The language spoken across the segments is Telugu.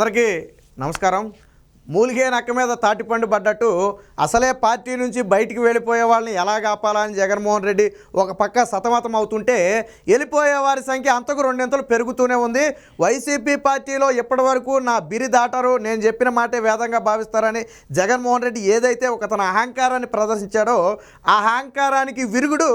అందరికీ నమస్కారం. మూలిగే నక్క మీద తాటిపండు పడ్డట్టు అసలే పార్టీ నుంచి బయటికి వెళ్ళిపోయే వాళ్ళని ఎలా కాపాలని జగన్మోహన్ రెడ్డి ఒక పక్క సతమతం అవుతుంటే వెళ్ళిపోయే వారి సంఖ్య అంతకు రెండింతలు పెరుగుతూనే ఉంది. వైసీపీ పార్టీలో ఇప్పటి వరకు నా బిరి దాటారు నేను చెప్పిన మాటే వేదంగా భావిస్తారని జగన్మోహన్ రెడ్డి ఏదైతే ఒక తన అహంకారాన్ని ప్రదర్శించాడో ఆ అహంకారానికి విరుగుడు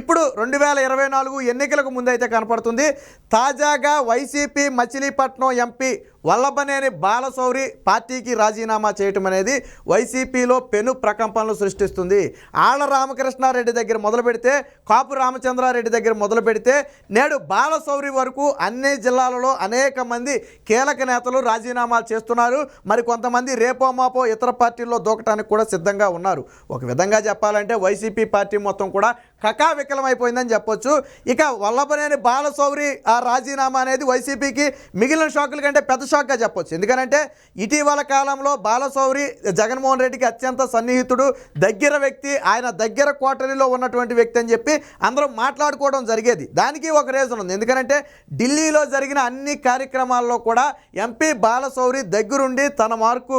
ఇప్పుడు రెండు వేల ఇరవై నాలుగు ఎన్నికలకు ముందైతే కనపడుతుంది. తాజాగా వైసీపీ మచిలీపట్నం ఎంపీ వల్లభనేని బాలశౌరి పార్టీకి రాజీనామా చేయటం అనేది వైసీపీలో పెను ప్రకంపనలు సృష్టిస్తుంది. ఆళ్ళ రామకృష్ణారెడ్డి దగ్గర మొదలు పెడితే కాపు రామచంద్రారెడ్డి దగ్గర మొదలు పెడితే నేడు బాలశౌరి వరకు అన్ని జిల్లాలలో అనేక మంది కీలక నేతలు రాజీనామాలు చేస్తున్నారు. మరి కొంతమంది రేపో మాపో ఇతర పార్టీల్లో దూకటానికి కూడా సిద్ధంగా ఉన్నారు. ఒక విధంగా చెప్పాలంటే వైసీపీ పార్టీ మొత్తం కూడా కకావికలమైపోయిందని చెప్పొచ్చు. ఇక వల్లభనేని బాలసౌరి ఆ రాజీనామా అనేది వైసీపీకి మిగిలిన షాకుల కంటే పెద్ద షాక్గా చెప్పొచ్చు. ఎందుకంటే ఇటీవల కాలంలో బాలసౌరి జగన్మోహన్ రెడ్డికి అత్యంత సన్నిహితుడు దగ్గర వ్యక్తి ఆయన దగ్గర క్వార్టరీలో ఉన్నటువంటి వ్యక్తి అని చెప్పి అందరూ మాట్లాడుకోవడం జరిగేది. దానికి ఒక రీజన్ ఉంది. ఎందుకంటే ఢిల్లీలో జరిగిన అన్ని కార్యక్రమాల్లో కూడా ఎంపీ బాలసౌరి దగ్గరుండి తన మార్కు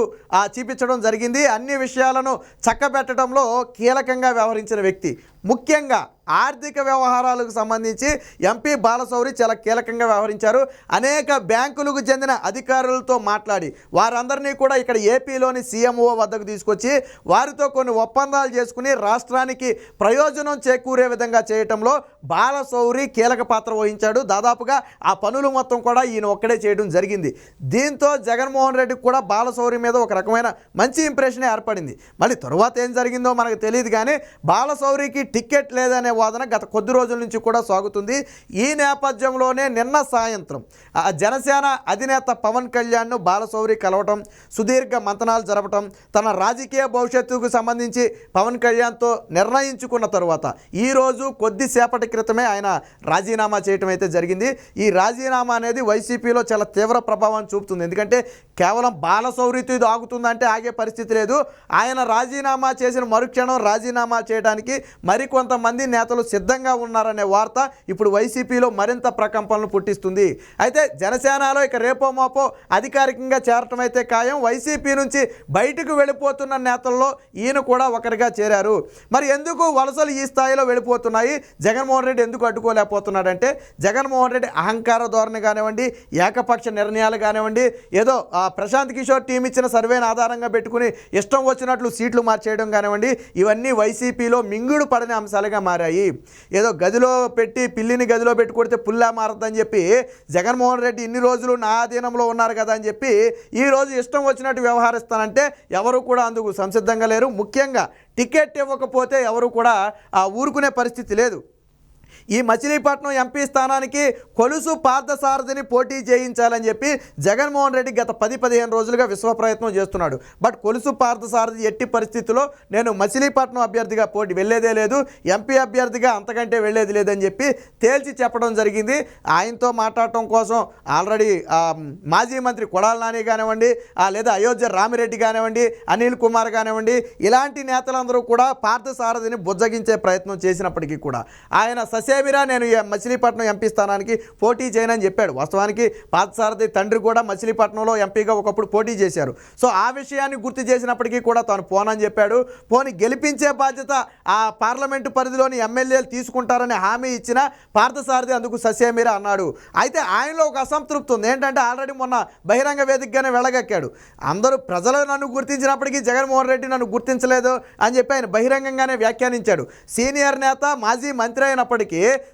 చూపించడం జరిగింది. అన్ని విషయాలను చక్కబెట్టడంలో కీలకంగా వ్యవహరించిన వ్యక్తి. ముఖ్యంగా ఆర్థిక వ్యవహారాలకు సంబంధించి ఎంపీ బాలశౌరి చాలా కీలకంగా వ్యవహరించారు. అనేక బ్యాంకులకు చెందిన అధికారులతో మాట్లాడి వారందరినీ కూడా ఇక్కడ ఏపీలోని సీఎంఓ వద్దకు తీసుకొచ్చి వారితో కొన్ని ఒప్పందాలు చేసుకుని రాష్ట్రానికి ప్రయోజనం చేకూరే విధంగా చేయటంలో బాలశౌరి కీలక పాత్ర వహించాడు. దాదాపుగా ఆ పనులు మొత్తం కూడా ఈయన ఒక్కడే చేయడం జరిగింది. దీంతో జగన్మోహన్ రెడ్డికి కూడా బాలశౌరి మీద ఒక రకమైన మంచి ఇంప్రెషన్ ఏర్పడింది. మళ్ళీ తరువాత ఏం జరిగిందో మనకు తెలియదు కానీ బాలశౌరికి టికెట్ లేదనే వాదన గత కొద్ది రోజుల నుంచి కూడా సాగుతుంది. ఈ నేపథ్యంలోనే నిన్న సాయంత్రం ఆ జనసేన అధినేత పవన్ కళ్యాణ్ను బాలశౌరి కలవటం సుదీర్ఘ మంతనాలు జరపటం తన రాజకీయ భవిష్యత్తుకు సంబంధించి పవన్ కళ్యాణ్తో నిర్ణయించుకున్న తరువాత ఈరోజు కొద్దిసేపటి క్రితమే ఆయన రాజీనామా చేయటం అయితే జరిగింది. ఈ రాజీనామా అనేది వైసీపీలో చాలా తీవ్ర ప్రభావం చూపుతుంది. ఎందుకంటే కేవలం బాలశౌరితో ఇది ఆగుతుందంటే ఆగే పరిస్థితి లేదు. ఆయన రాజీనామా చేసిన మరుక్షణం రాజీనామా చేయడానికి మరికొంతమంది నేతలు సిద్ధంగా ఉన్నారనే వార్త ఇప్పుడు వైసీపీలో మరింత ప్రకంపనలు పుట్టిస్తుంది. అయితే జనసేనలో ఇక రేపో మాపో అధికారికంగా చేరటం అయితే ఖాయం. వైసీపీ నుంచి బయటకు వెళ్ళిపోతున్న నేతల్లో ఈయన కూడా ఒకరిగా చేరారు. మరి ఎందుకు వలసలు ఈ స్థాయిలో వెళ్ళిపోతున్నాయి? జగన్మోహన్ రెడ్డి ఎందుకు అడ్డుకోలేకపోతున్నాడంటే జగన్మోహన్ రెడ్డి అహంకార ధోరణి కానివ్వండి ఏకపక్ష నిర్ణయాలు కానివ్వండి ఏదో ప్రశాంత్ కిషోర్ టీం ఇచ్చిన సర్వేను ఆధారంగా పెట్టుకుని ఇష్టం వచ్చినట్లు సీట్లు మార్చేయడం కానివ్వండి ఇవన్నీ వైసీపీలో మింగుడు పడని అంశాలుగా మారాయి. ఏదో గదిలో పెట్టి పిల్లిని గదిలో పెట్టి కొడితే పుల్లా మారద్దని చెప్పి జగన్మోహన్ రెడ్డి ఇన్ని రోజులు నా అధీనంలో ఉన్నారు కదా అని చెప్పి ఈరోజు ఇష్టం వచ్చినట్టు వ్యవహరిస్తానంటే ఎవరు కూడా అందుకు సంసిద్ధంగా లేరు. ముఖ్యంగా టికెట్ ఇవ్వకపోతే ఎవరు కూడా ఆ ఊరుకునే పరిస్థితి లేదు. ఈ మచిలీపట్నం ఎంపీ స్థానానికి కొలుసు పార్థసారథిని పోటీ చేయించాలని చెప్పి జగన్మోహన్ రెడ్డి గత పది పదిహేను రోజులుగా విశ్వ ప్రయత్నం చేస్తున్నాడు. బట్ కొలుసు పార్థసారథి ఎట్టి పరిస్థితుల్లో నేను మచిలీపట్నం అభ్యర్థిగా పోటీ వెళ్ళేదే లేదు ఎంపీ అభ్యర్థిగా అంతకంటే వెళ్ళేది లేదని చెప్పి తేల్చి చెప్పడం జరిగింది. ఆయనతో మాట్లాడటం కోసం ఆల్రెడీ మాజీ మంత్రి కొడాల నాని కానివ్వండి లేదా అయోధ్య రామిరెడ్డి కానివ్వండి అనిల్ కుమార్ కానివ్వండి ఇలాంటి నేతలందరూ కూడా పార్థసారథిని బుజ్జగించే ప్రయత్నం చేసినప్పటికీ కూడా ఆయన ససేమిరా నేను మచిలీపట్నం ఎంపీ స్థానానికి పోటీ చేయనని చెప్పాడు. వాస్తవానికి పార్థసారథి తండ్రి కూడా మచిలీపట్నంలో ఎంపీగా ఒకప్పుడు పోటీ చేశారు. సో ఆ విషయాన్ని గుర్తు చేసినప్పటికీ కూడా తాను పోనని చెప్పాడు. పోని గెలిపించే బాధ్యత ఆ పార్లమెంటు పరిధిలోని ఎమ్మెల్యేలు తీసుకుంటారని హామీ ఇచ్చిన పార్థసారథి అందుకు ససేమిరా అన్నాడు. అయితే ఆయనలో ఒక అసంతృప్తి ఉంది. ఏంటంటే ఆల్రెడీ మొన్న బహిరంగ వేదికగానే వెళ్ళగక్కాడు అందరూ ప్రజలు నన్ను గుర్తించినప్పటికీ జగన్మోహన్ రెడ్డి నన్ను గుర్తించలేదు అని చెప్పి ఆయన బహిరంగంగానే వ్యాఖ్యానించాడు. సీనియర్ నేత మాజీ మంత్రి అయినప్పటికీ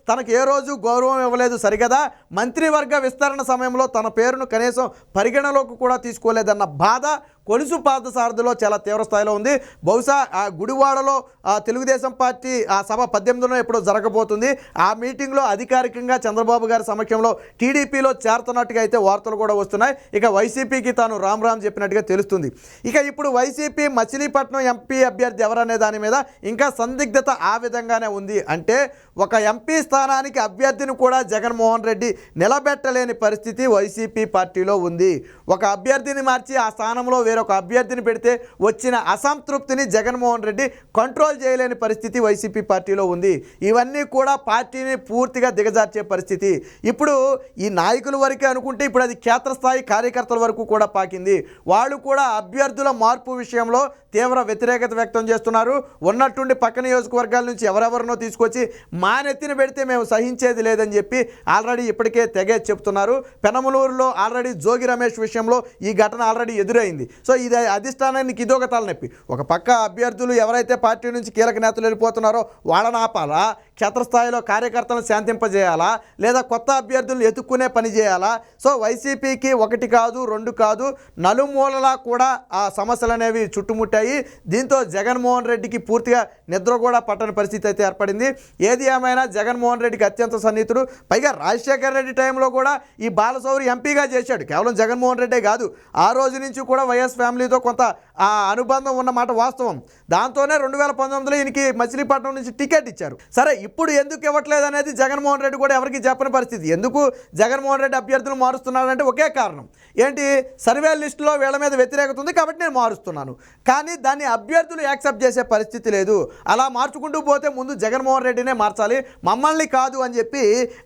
తనకు ఏ రోజు గౌరవం ఇవ్వలేదు సరిగదా? మంత్రివర్గ విస్తరణ సమయంలో తన పేరును కనీసం పరిగణలోకి కూడా తీసుకోలేదన్న బాధ కొలుసు పాదసారథిలో చాలా తీవ్ర స్థాయిలో ఉంది. బహుశా ఆ గుడివాడలో ఆ తెలుగుదేశం పార్టీ ఆ సభ పద్దెనిమిదిలో ఎప్పుడో జరగబోతుంది. ఆ మీటింగ్లో అధికారికంగా చంద్రబాబు గారి సమక్షంలో టీడీపీలో చేరుతున్నట్టుగా అయితే వార్తలు కూడా వస్తున్నాయి. ఇక వైసీపీకి తాను రామ్ రామ్ చెప్పినట్టుగా తెలుస్తుంది. ఇక ఇప్పుడు వైసీపీ మచిలీపట్నం ఎంపీ అభ్యర్థి ఎవరనే దాని మీద ఇంకా సందిగ్ధత ఆ విధంగానే ఉంది. అంటే ఒక ఎంపీ స్థానానికి అభ్యర్థిని కూడా జగన్మోహన్ రెడ్డి నిలబెట్టలేని పరిస్థితి వైసీపీ పార్టీలో ఉంది. ఒక అభ్యర్థిని మార్చి ఆ స్థానంలో వేరే వేరొక అభ్యర్థిని పెడితే వచ్చిన అసంతృప్తిని జగన్మోహన్ రెడ్డి కంట్రోల్ చేయలేని పరిస్థితి వైసీపీ పార్టీలో ఉంది. ఇవన్నీ కూడా పార్టీని పూర్తిగా దిగజార్చే పరిస్థితి. ఇప్పుడు ఈ నాయకుల వరకే అనుకుంటే ఇప్పుడు అది క్షేత్రస్థాయి కార్యకర్తల వరకు కూడా పాకింది. వాళ్ళు కూడా అభ్యర్థుల మార్పు విషయంలో తీవ్ర వ్యతిరేకత వ్యక్తం చేస్తున్నారు. ఉన్నట్టుండి పక్క నియోజకవర్గాల నుంచి ఎవరెవరినో తీసుకొచ్చి మా నెత్తిన పెడితే మేము సహించేది లేదని చెప్పి ఆల్రెడీ ఇప్పటికే తెగే చెప్తున్నారు. పెనమలూరులో ఆల్రెడీ జోగి రమేష్ విషయంలో ఈ ఘటన ఆల్రెడీ ఎదురైంది. సో ఇది అధిష్టానానికి ఇదొక తలనొప్పి. ఒక పక్క అభ్యర్థులు ఎవరైతే పార్టీ నుంచి కీలక నేతలు వెళ్ళిపోతున్నారో వాళ్ళని ఆపాలా? క్షేత్రస్థాయిలో కార్యకర్తలను శాంతింపజేయాలా? లేదా కొత్త అభ్యర్థులను ఎత్తుక్కునే పని చేయాలా? సో వైసీపీకి ఒకటి కాదు రెండు కాదు నలుమూలలా కూడా ఆ సమస్యలు అనేవి చుట్టుముట్టాయి. దీంతో జగన్మోహన్ రెడ్డికి పూర్తిగా నిద్ర కూడా పట్టని పరిస్థితి అయితే ఏర్పడింది. ఏది ఏమైనా జగన్మోహన్ రెడ్డికి అత్యంత సన్నిహితుడు. పైగా రాజశేఖర రెడ్డి టైంలో కూడా ఈ బాలసౌరి ఎంపీగా చేశాడు. కేవలం జగన్మోహన్ రెడ్డే కాదు. ఆ రోజు నుంచి కూడా వైఎస్ ఫ్యామిలీతో కొంత ఆ అనుబంధం ఉన్నమాట వాస్తవం. దాంతోనే రెండు వేల పంతొమ్మిదిలో ఈయనకి మచిలీపట్నం నుంచి టికెట్ ఇచ్చారు. సరే ఇప్పుడు ఎందుకు ఇవ్వట్లేదు అనేది జగన్మోహన్ రెడ్డి కూడా ఎవరికి చెప్పని పరిస్థితి. ఎందుకు జగన్మోహన్ రెడ్డి అభ్యర్థులు మారుస్తున్నారంటే ఒకే కారణం. ఏంటి? సర్వే లిస్టులో వీళ్ళ మీద వ్యతిరేకత ఉంది కాబట్టి నేను మారుస్తున్నాను. కానీ దాన్ని అభ్యర్థులు యాక్సెప్ట్ చేసే పరిస్థితి లేదు. అలా మార్చుకుంటూ పోతే ముందు జగన్మోహన్ రెడ్డినే మార్చాలి. మమ్మల్ని కాదు అని చెప్పి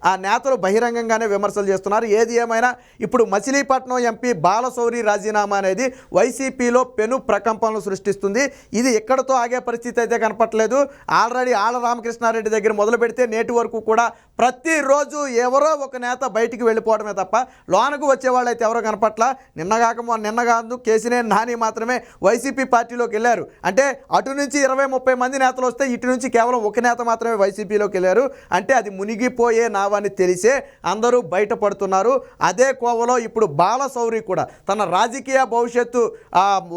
ఆ నేతలు బహిరంగంగానే విమర్శలు చేస్తున్నారు. ఏది ఏమైనా ఇప్పుడు మచిలీపట్నం ఎంపీ బాలశౌరి రాజీనామా అనేది వైసీపీలో పెను ప్రకంపనలు సృష్టిస్తుంది. ఇది ఎక్కడతో ఆగే పరిస్థితి అయితే కనపట్లేదు ఆల్రెడీ ఆళ్ళ రామకృష్ణారెడ్డి దగ్గర మొదలు పెడితే నేటి వరకు కూడా ప్రతిరోజు ఎవరో ఒక నేత బయటికి వెళ్ళిపోవడమే తప్ప లోనకు వచ్చేవాళ్ళు అయితే ఎవరో కనపట్ల. నిన్నగాక నిన్న కాదు కేసినే నాని మాత్రమే వైసీపీ పార్టీలోకి వెళ్ళారు. అంటే అటు నుంచి ఇరవై ముప్పై మంది నేతలు వస్తే ఇటు నుంచి కేవలం ఒక నేత మాత్రమే వైసీపీలోకి వెళ్ళారు. అంటే అది మునిగిపోయే నావని తెలిసే అందరూ బయటపడుతున్నారు. అదే కోవలో ఇప్పుడు బాలసౌరి కూడా తన రాజకీయ భవిష్యత్తు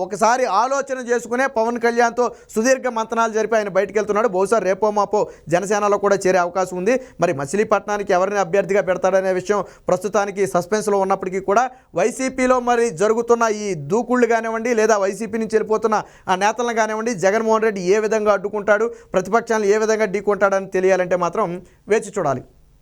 ఒకసారి ఆలోచన చేసుకునే పవన్ కళ్యాణ్తో సుదీర్ఘ మంతనాలు జరిపి ఆయన బయటకు వెళ్తున్నాడు. బహుశా రేపో మాపో జనసేన జనసేనలో కూడా చేరే అవకాశం ఉంది. మరి మచిలీపట్నానికి ఎవరిని అభ్యర్థిగా పెడతాడనే విషయం ప్రస్తుతానికి సస్పెన్స్లో ఉన్నప్పటికీ కూడా వైసీపీలో మరి జరుగుతున్న ఈ దూకుళ్ళు కానివ్వండి లేదా వైసీపీ నుంచి వెళ్ళిపోతున్న ఆ నేతలను కానివ్వండి జగన్మోహన్ రెడ్డి ఏ విధంగా అడ్డుకుంటాడు ప్రతిపక్షాలను ఏ విధంగా ఢీకొంటాడని తెలియాలంటే మాత్రం వేచి చూడాలి.